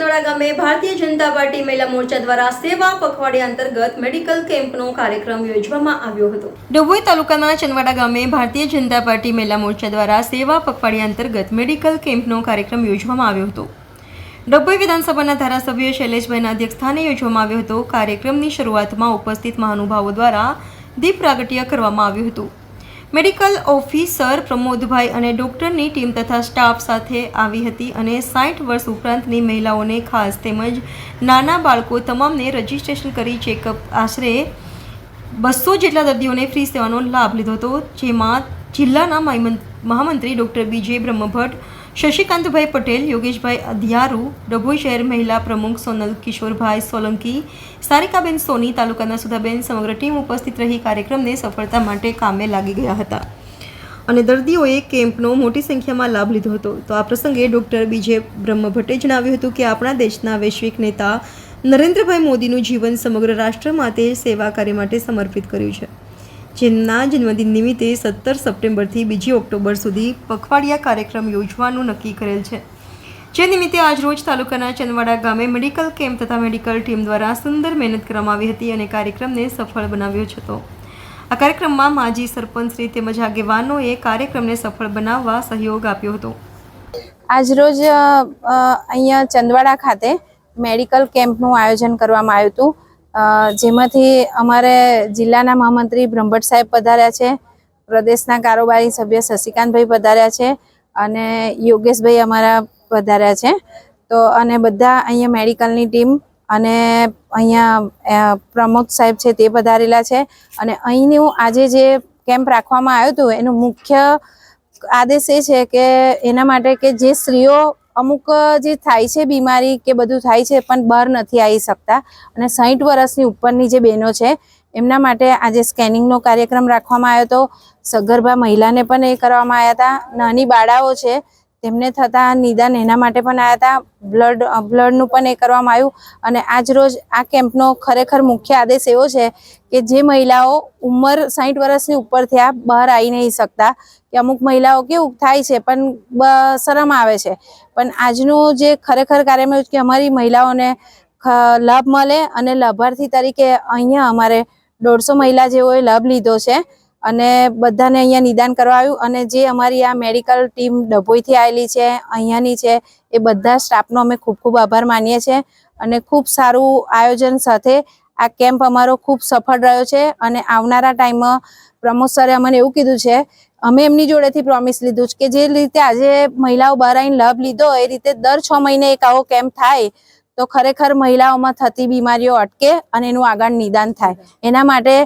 Bharatiya Janata party મહિલા મોરચા દ્વારા સેવા પખવાડિયા અંતર્ગત મેડિકલ કેમ્પનો કાર્યક્રમ યોજવામાં આવ્યો હતો. ડભોઈ તાલુકાના ચંદવાડા ગામે ભારતીય જનતા પાર્ટી મહિલા મોરચા દ્વારા સેવા પખવાડિયા અંતર્ગત મેડિકલ કેમ્પનો કાર્યક્રમ યોજવામાં આવ્યો હતો. ડભોઈ વિધાનસભાના ધારાસભ્ય શૈલેષભાઈના અધ્યક્ષસ્થાને યોજવામાં આવ્યો હતો. કાર્યક્રમની શરૂઆતમાં ઉપસ્થિત મહાનુભાવો દ્વારા દીપ પ્રાગટ્ય કરવામાં આવ્યું હતું. મેડિકલ ઓફિસર પ્રમોદભાઈ અને ડૉક્ટરની ટીમ તથા સ્ટાફ સાથે આવી હતી અને સાઠ વર્ષ ઉપરાંતની મહિલાઓને ખાસ તેમજ નાના બાળકો તમામને રજીસ્ટ્રેશન કરી ચેકઅપ આશરે બસો જેટલા દર્દીઓને ફ્રી સેવાનો લાભ લીધો હતો, જેમાં જિલ્લાના મહામંત્રી ડૉક્ટર બીજે બ્રહ્મભટ્ટ શશિકાંતભાઈ પટેલ, યોગેશભાઈ અધિયારુ ડભોઈ શહેર મહિલા પ્રમુખ સોનલ કિશોરભાઈ સોલંકી, સારિકાબેન સોની, તાલુકાના સુધાબેન સમગ્ર ટીમ ઉપસ્થિત રહી કાર્યક્રમને સફળતા માટે કામે લાગી ગયા હતા. અને દર્દીઓએ કેમ્પનો મોટી સંખ્યામાં લાભ લીધો હતો. તો આ પ્રસંગે ડૉક્ટર બીજે બ્રહ્મભટ્ટે જણાવ્યું હતું કે આપણા દેશના વૈશ્વિક નેતા નરેન્દ્રભાઈ મોદીનું જીવન સમગ્ર રાષ્ટ્ર માટે સેવા કાર્ય માટે સમર્પિત કર્યું છે. જેમના જન્મદિન નિમિત્તે સત્તર સપ્ટેમ્બરથી બીજી ઓક્ટોબર સુધી પખવાડિયા કાર્યક્રમ યોજવાનું નક્કી કરેલ છે. જે નિમિત્તે આજરોજ તાલુકાના ચંદવાડા ગામે મેડિકલ કેમ્પ તથા મેડિકલ ટીમ દ્વારા સુંદર મહેનત કરવામાં આવી હતી અને કાર્યક્રમને સફળ બનાવ્યો હતો. આ કાર્યક્રમમાં માજી સરપંચશ્રી તેમજ આગેવાનોએ કાર્યક્રમને સફળ બનાવવા સહયોગ આપ્યો હતો. આજરોજ અહીંયા ચંદવાડા ખાતે મેડિકલ કેમ્પનું આયોજન કરવામાં આવ્યું હતું. જેમાંથી અમારે જિલ્લાના મહામંત્રી બ્રહ્મભટ્ટ સાહેબ પધાર્યા છે, પ્રદેશના કારોબારી સભ્ય શશિકાંતભાઈ પધાર્યા છે અને યોગેશભાઈ અમારા પધાર્યા છે. તો અને બધા અહીંયા મેડિકલની ટીમ અને અહીંયા પ્રમોદ સાહેબ છે તે પધારેલા છે. અને અહીંનું આજે જે કેમ્પ રાખવામાં આવ્યું હતું, એનું મુખ્ય આદેશ એ છે કે એના માટે કે જે સ્ત્રીઓ અમુક જે થાય છે બીમારી કે બધું થાય છે પણ બહાર નથી આવી શકતા. અને સાહીઠ વર્ષની ઉપરની જે બહેનો છે, એમના માટે આજે સ્કેનિંગનો કાર્યક્રમ રાખવામાં આવ્યો હતો. સગર્ભા મહિલાને પણ એ કરવામાં આવ્યા હતા. નાની બાળાઓ છે તેમને થતા નિદાન એના માટે પણ આવ્યા હતા. બ્લડ બ્લડનું પણ એ કરવામાં આવ્યું. અને આજ રોજ આ કેમ્પનો ખરેખર મુખ્ય આદેશ એવો છે કે જે મહિલાઓ ઉંમર સાહીઠ વર્ષની ઉપર થયા બહાર આવી નહીં શકતા. કે અમુક મહિલાઓ કેવું થાય છે, પણ શરમ આવે છે. પણ આજનું જે ખરેખર કાર્યમાં કે અમારી મહિલાઓને લાભ મળે અને લાભાર્થી તરીકે અહીંયા અમારે દોઢસો મહિલા જેઓએ લાભ લીધો છે. અને બધાને અહીંયા નિદાન કરવા આવ્યું. અને જે અમારી આ મેડિકલ ટીમ ડભોઈથી આવેલી છે, અહીંયાની છે, એ બધા સ્ટાફનો અમે ખૂબ ખૂબ આભાર માનીએ છીએ. અને ખૂબ સારું આયોજન સાથે આ કેમ્પ અમારો ખૂબ સફળ રહ્યો છે. અને આવનારા ટાઈમમાં પ્રમોદ સરે અમને એવું કીધું છે, અમે એમની જોડેથી પ્રોમિસ લીધું છે કે જે રીતે આજે મહિલાઓ બહાર આવીને લાભ લીધો, એ રીતે દર છ મહિને એક આવો કેમ્પ થાય, તો ખરેખર મહિલાઓમાં થતી બીમારીઓ અટકે અને એનું આગળ નિદાન થાય. એના માટે